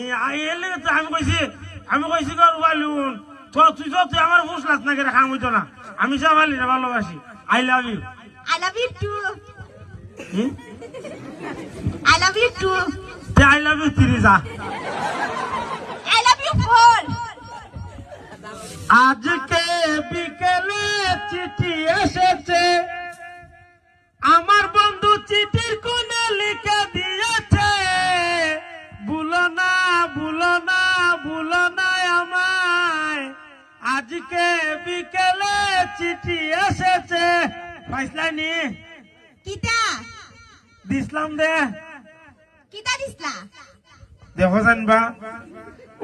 এই আই এলে তো আমি কইছি আমি কইছি গর বালুন তো তুই তো তুই আমার ফুসলাস না করে খাম হইতো না। আমি সব বালি ভালোবাসি। I love you. I love you. আজকে বিকেলে চিঠি এসেছে। আমার বন্ধু চিঠির কোনে লিখে আজকে বিকেলে চিঠি এসেছে। পাইসলানি কিতা দিসলাম দে। কিতা দিসলা? দেখো জানবা।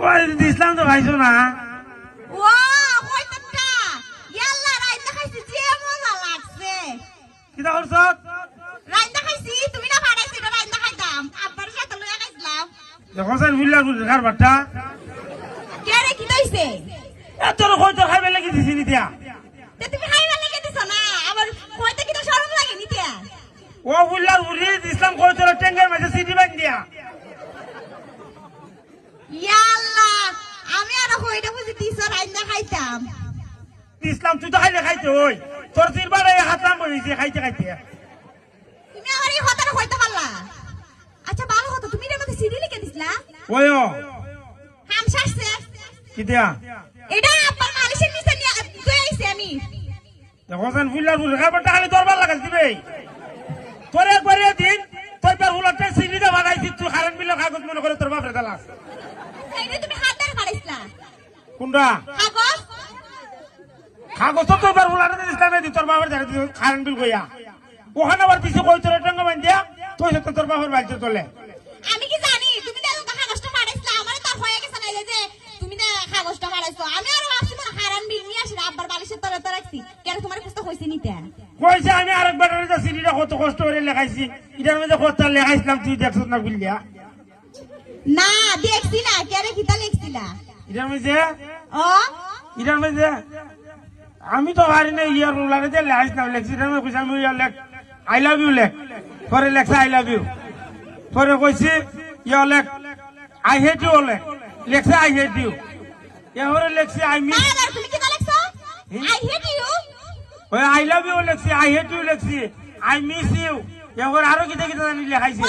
ওই দিসলাম তো ভাইছো না। ওয়া কয়টা ইয়াল্লা রাইন্দা খাইছি যে মজা লাগছে। কিতা করছ রাইন্দা খাইছি তুমি না পাঠাইছি না রাইন্দা খাইতাম আব্বার সাথে লইয়া খাইছিলাম দেখো জান বুঝলি কার বাট্টা কে রে কি দইছে এ তোর কই তোর খাইবে লাগি দিছি নিতিয়া? তে তুমি খাইবা লেগে দিছ না? আবার কইতে কি তো শরম লাগে নিতে ও বুল্লার বুড়ি ইসলাম কই তোর টেঙ্গের মাঝে সিটি বান দিয়া? ইয়াল্লা আমি আর কইটা বুঝি দিছ রাইন্দা খাইতাম। ইসলাম তুই তো খাইলে খাইতে ওই তোর তিনবার এই হাতলাম বইছে খাইতে খাইতে। তুমি আমার এই কথাটা কইতে পারলা? আচ্ছা ভালো হতো তুমি এর মধ্যে সিডি লিখে দিছিলা? ওই ও হাম শাসছে কি দিয়া? এটা আব্বার মালিশের নিচে নিয়ে দুই আইছি আমি। দেখো জান বুল্লার বুড়ি খাইবারটা দরবার লাগাল দিবে। তোর একবারে দিন তোর পর বুলারটা সিটিটা বানাইছি তুই কারেন্ট বিলের কাগজ মনে করে তোর বাপরে দালাস এইটা তুমি হাত ধরে পাড়াইছিলা কোনটা? কাগজ? কাগজ তো তোর পর বুলারটা ইসলামে দি তোর বাপরে দাঁড়িয়ে কারেন্ট বিল কইয়া। ওখানে আবার দিছে কই তোর টেঙ্গা বান দিয়া তুই তোর বাপের বাড়িতে তোলে আমি কি জানি তুমি তো এরকম কাগজটা পাড়াইছিলা আমার তো হয়ে গেছে নাইলে যে তুমি তো কাগজটা পাড়াইছো আমি আর ভাবছি মনে হারান বিল নিয়ে আসি আব্বার বালিশের তলে তো রাখছি নিতে? কইছে আমি আরেক বেটারে যে কত কষ্ট করে লেখাইছি। এটার মধ্যে কত লেখাইছিলাম তুই দেখছ না বুঝলিয়া না দেখছি না কেন কিতা লিখছিলা? এটার মধ্যে? ও এটার মধ্যে? আমি তো পারি না ইয়ার রুলারে যে লেখাইছিলাম লেখছি এটার মধ্যে কইছে আমি ইয়ার লেখ আই লাভ ইউ লেখ। পরে লেখছে আই লাভ ইউ পরে কইছি ইয়া লেখ আই হেট ইউ লেখ। লেখছে আই হেট ইউ এবারে লেখছি আই মিস তুমি কিতা লিখছো? আই হেট ইউ ওই আই লাভ ইউ লেখছি আই হেট ইউ লেখছি আই মিস ইউ এবার আরও কিতা কিতা জানি লেখাইছি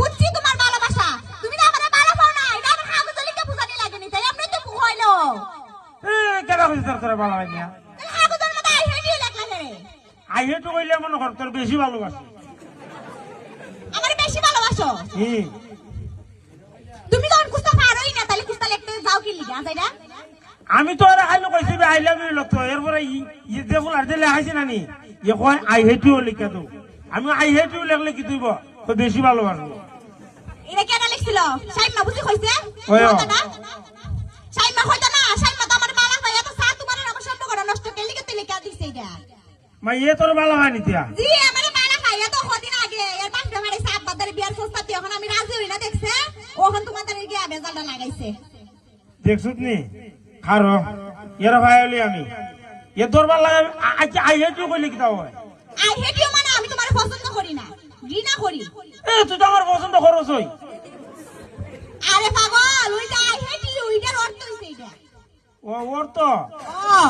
বুঝছি তোমার ভালোবাসা। তুমি না আমারে ভালো পাও না এটা আমার কাগজ লিখে বুঝানি লাগেনি তাই আমরা তো হইল। কেনা কইছি তোর তোরা ভালো না? কাগজের মধ্যে আই হেট ইউ লেখা রে আই হেট কইলে মনে কর তোর বেশি ভালোবাসি। আমার বেশি ভালোবাসো? হুম। তুমি যখন কুস্তা পারোই না তাহলে কুস্তা লিখতে যাও কি লিখা তাই না? আমি তো আর খাইলো কইছি আই লাভ ইউ লোক তো এরপরে ই যে বল আর দিলে ইয়ে কয় আই হেট ইউ লিখে দাও আমি আই হেট ইউ লিখলে কি তুইব? তো বেশি ভালোবাসবো এটা কেন লিখছিল? সাইমা বুঝি কইছে? ওই না? কইতো না? সাইমা বালা ভাই এত সাত তোমার আমার সম্পর্ক নষ্ট কে লিখে তুই লিখে দিছে এটা। মা ইয়ে তোর ভালো হয় নিতিয়া জি আমার বালা ভাই এত কদিন আগে। এর পাঁচ টাকার সাত বাদারে বিয়ার প্রস্তাব দিয়ে এখন আমি রাজি হই না দেখছে? ওখন তোমাদের গিয়ে বেজালটা লাগাইছে। দেখছুত নি? খারো এর ভাই হলি আমি। এ তোর ভালো লাগে আচ্ছা আই হেট ইউ কইলে কি তাও হয় আই হেট ইউ মানে আমি তোমার পছন্দ করি না। ঘৃণা করি। এ তুই তো আমার পছন্দ খরচ হই আরে পাগল ওইটা আই হেট ইউ ওইটার অর্থ হইছে এটা ও তো? ও।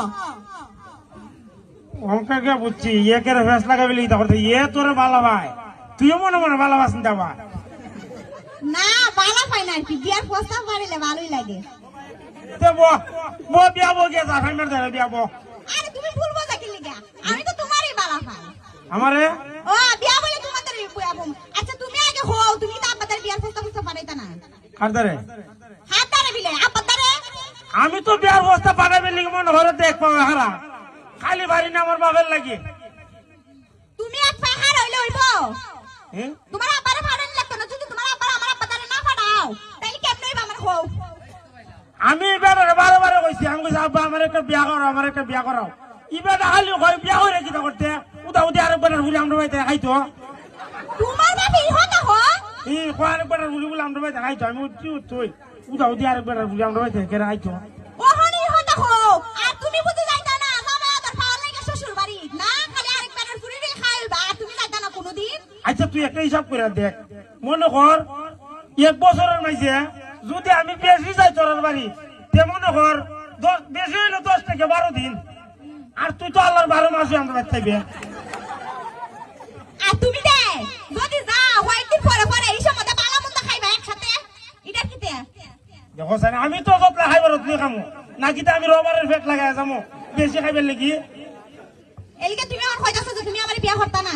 অঙ্কা কে বুঝছি ইয়ে কে ফেস লাগাবি লিখি তারপর ইয়ে তোর ভালো ভাই। তুইও মনে মনে ভালোবাসিন দেবা না বালা পাই না কি বিয়ার প্রস্তাব পারিলে ভালোই লাগে। তে বো বো বিয়া গে ধরে বিয়া বো। আরে তুমি ভুল বোঝা কি লিগা? আমি তো তোমারই বালা পাই আমারে? ও বিয়া বলে তোমাদের বুয়া বম আচ্ছা তুমি আগে হও তুমি তো আব্বাদের বিয়ার প্রস্তাব বুঝতে পারাইতা না। কার ধরে হাত ধরে বিলে আব্বাদারে আমি তো বিয়ার বস্তা লিখে মনে ঘরে দেখ পাবে হারা। খালি বাড়ি না আমার বাবার লাগে। তুমি এক পাহাড় হইলে হইব। হ্যাঁ? তোমার আব্বারে ফাড়ানি লাগতো না যদি তোমার আব্বার আমার আব্বাদারে না তাইলে কেমনে হইব আমার হও? আমি এবার বারে বারে কইছি আমি কইছি আব্বা আমার একটা বিয়া করাও আমার একটা বিয়া করাও এবার খালি কই বিয়া করে কি করতে উদা উদি আরেকবার ঘুরে আমরা বাইতে খাইতো তোমার বাপি হতা হ এই কয় আরেকবার ঘুরে বলে আমরা বাইতে খাইতো আমি উঠছি উঠছি উদা উদি আরেকবার ঘুরে আমরা বাইতে কেরে খাইতো ওহনি হতা হ আর তুমি বুঝি যাইতা না? আদর পাওয়ার লাগে শ্বশুর বাড়ি না খালি আরেক বেটার ফুরি রে খাইবা তুমি যাইতা না কোনোদিন? আচ্ছা তুই একটা হিসাব করে দেখ। মনে কর এক বছরের মাইছে যদি আমি বেশি যাই তোর বাড়ি তেমন দশ বেশি হইল দশ থেকে বারো দিন। আর তুই তো আল্লাহর বারো মাসে আমরা থাকবে। আর তুমি দে যদি যাও কয়েকদিন পরে পরে এই সময় বালা মন্দ খাইবা একসাথে। এটা কিতে দেখো স্যার আমি তো খাইবার খামো। নাকি তো আমি রবারের ফেট লাগাই যাব বেশি খাইবার লাগি? এলিকে তুমি আমার কইতাছো যে তুমি আমার বিয়া করতা না।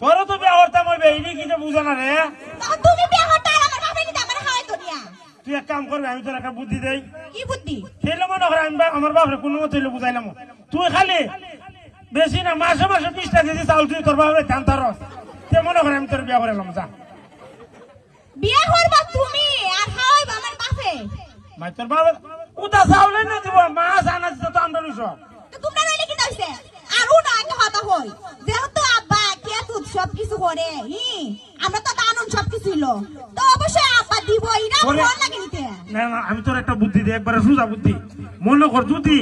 তোরও তো বিয়া করতাম হইবে এই কিছু বুঝো না রে? তুমি বিয়া করতা আর আমার বাবা নিতে আমার হাওয়াই দুনিয়া তুই এক কাম করবি আমি তোর একটা বুদ্ধি দেই। কি বুদ্ধি? খেলে মনে করে আমি আমার বাপরে কোনো মতো হইলে বুঝাইলাম তুই খালি বেশি না মাসে মাসে বিশটা কেজি চাউল তুই তোর বাপরে ধান তারস তে মনে করে আমি তোর বিয়া করে যা। বিয়া করবা তুমি আর হাওয়াইবা আমার বাপে। ভাই তোর বাবা উদা চাউলে না দিব মাছ আনা দিতে তো আমরা নিছ তোমরা নইলে কি হইছে আর ও না একটা কথা হই যেহেতু আব্বা কে তুই সব কিছু করে হি? আমরা তো দানুন সব কিছু তো অবশ্যই আব্বা দিবই না ভালো লাগে নিতে। না না আমি তোর একটা বুদ্ধি দিই একবারে সুজা বুদ্ধি। মনে কর যদি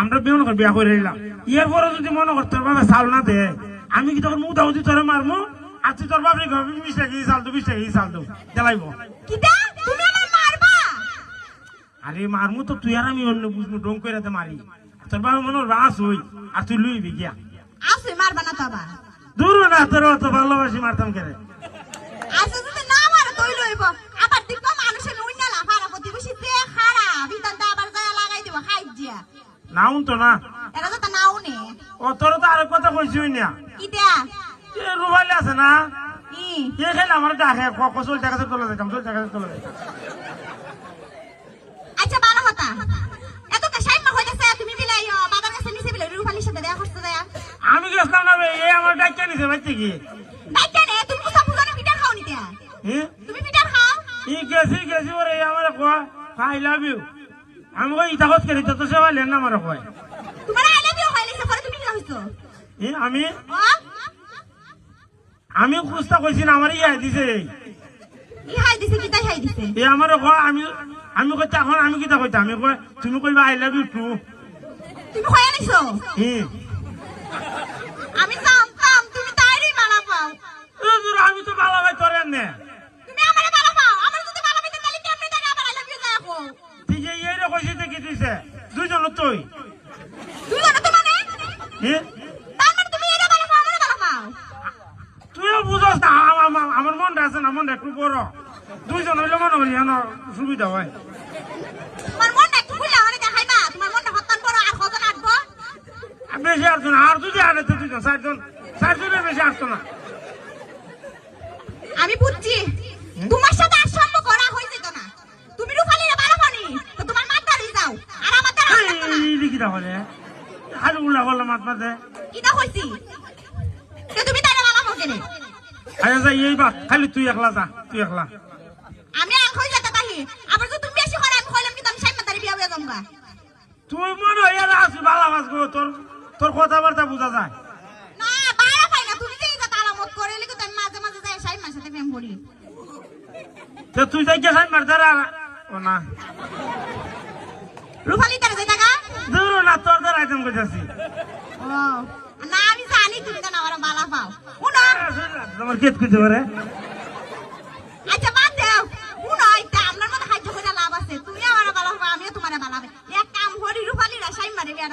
আমরা বিয়ে মনে কর বিয়া করে এলাম এর পরে যদি মনে কর তোর বাবা চাউল না দে আমি কি তখন মুদা উদি তোরে মারমু? আর তুই তোর বাপরে কবি বিশ টাকা চাল দু বিশ টাকা চাল দু দেলাইব। কিটা? তুমি আমার মারবা? আরে মারমু তো তুই আর আমি অন্য বুঝব ডং করে দে মারি তোর বাবা মনে রাস হই আর তুই লুইবি গিয়া। আসে মারবা না তো দূর না তোর অত ভালোবাসি মারতাম কেন নাউন তো না। এরা তো নাও নে। ও তোর তো আরেক কথা কইছি হই না কিটা এ রুবালি আছে না? ই এ খেলে আমার কসল তোলা চল তোলা আচ্ছা ভালো কথা এত তো সাইমা হইতাছে তুমি বাবার কাছে সাথে দেখা করতে আমি গেছিলাম না এ আমার ডাক্তার নিছে বাচ্চা কি তুমি কোথা বুঝানো পিঠা খাও নিতে তুমি পিঠা খাও। ই গেছি গেছি ওরে এ আমার কয় আই লাভ ইউ আমি কই ইতা কত করি তো সেবা লেন না আমার কয়। তোমার আই লাভ ইউ হইলিছে পরে তুমি কি হইছো এ আমি? আমি খুঁজতা কইছি না আমার ইয়া দিছে। ই হাই দিছে কি তাই হাই দিছে? এ আমার কয় আমি আমি কই এখন আমি কিতা কইতা আমি কই তুমি কইবা আই লাভ ইউ টু তুমি হইয়া নিছো হ্যাঁ আমি জানতাম তুমি তাইরই মালা পাও। আমি তো ভালো ভাই তোর নে তুই জানো তো মানে? তার মানে তুমি এটা মালা পাও আমারে পাও তুইও বুঝস না আম- আম- আমার মনটা আছে না মনটা একটু বড়। দুইজন হইলে মনে করি সুবিধা হয়। তোমার মনটা একটু খুলে আমারে দেখাইবা তোমার মনটা হত্যান করো আর কজন আটবো বেশি আসতো না আর যদি আনে তো দুইজন চারজন চারজনের বেশি আসতো না। আমি বুঝছি মাত মাতে কিটা তো তুমি তাইরে ভালো পাও কেনে আরে যা খালি তুই একলা যা তুই একলা। আমি আর কই যেতে তাহি আবার যদি তুমি বেশি করে আমি কইলাম কি তুমি সাইমা তারি বিয়া হইয়া যামগা। তুই মনে হয় আর আসবি ভালো বাসবো তোর তোর কথাবার্তা বোঝা যায়। না বাইরে পাই না তুমি যেই কথা আলামত করে লিখে তুমি মাঝে মাঝে যাই সাইমার সাথে প্রেম করি। তো তুই যাই গেছাই মার ও না। রুফালি তারে যাই টাকা দূর না তোর ধরা আইটেম কইতাছি। না আমি জানি তুমি না আমার বালা পাও। উনো তোমার কেত কইতে পারে? আচ্ছা বাদ দাও। উনো এটা আপনার মতো হাইজ করে লাভ আছে। তুমি আমার বালা পাও আমিও তোমার বালা পাই। এক কাম করি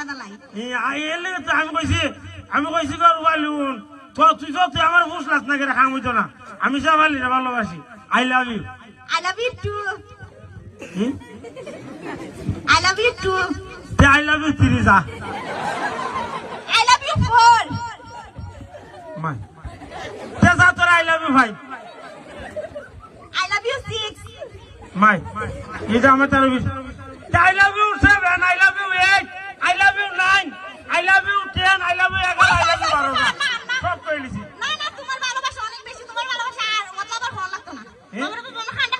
দালাই। তো আমি কইছি আমি কইছি তো তুই তো তুই আমার ফুসলাস না করে খাম হইতো না। আমি সবালি রে ভালোবাসি। I love you I love you too I love you too I love you তিরিজা তে যা তোর আই লাভ ইউ ভাই। I love you six my এই যে আমার তার I love you seven I love you eight I love you nine I love you ten I love you এগারো I love you বারো সব তো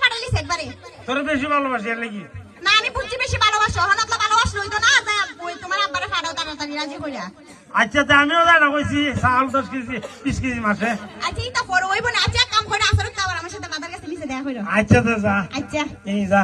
ফাটালিস একবারে। তোর বেশি ভালোবাসি এর লাগি। না আমি বুঝছি বেশি ভালোবাসো। হন আপনার ভালোবাসলো হইতো না তোমার আব্বারে ফাটাও তাড়াতাড়ি রাজি কইরা। আচ্ছা তা আমিও জানা কইছি চাল দশ কেজি বিশ কেজি মাসে আচ্ছা এটা ওইব না। আচ্ছা কাম করে আসরে খাবার আমার সাথে বাবার কাছে নিচে দেখা কইরো আচ্ছা তো যা। আচ্ছা। এই যা।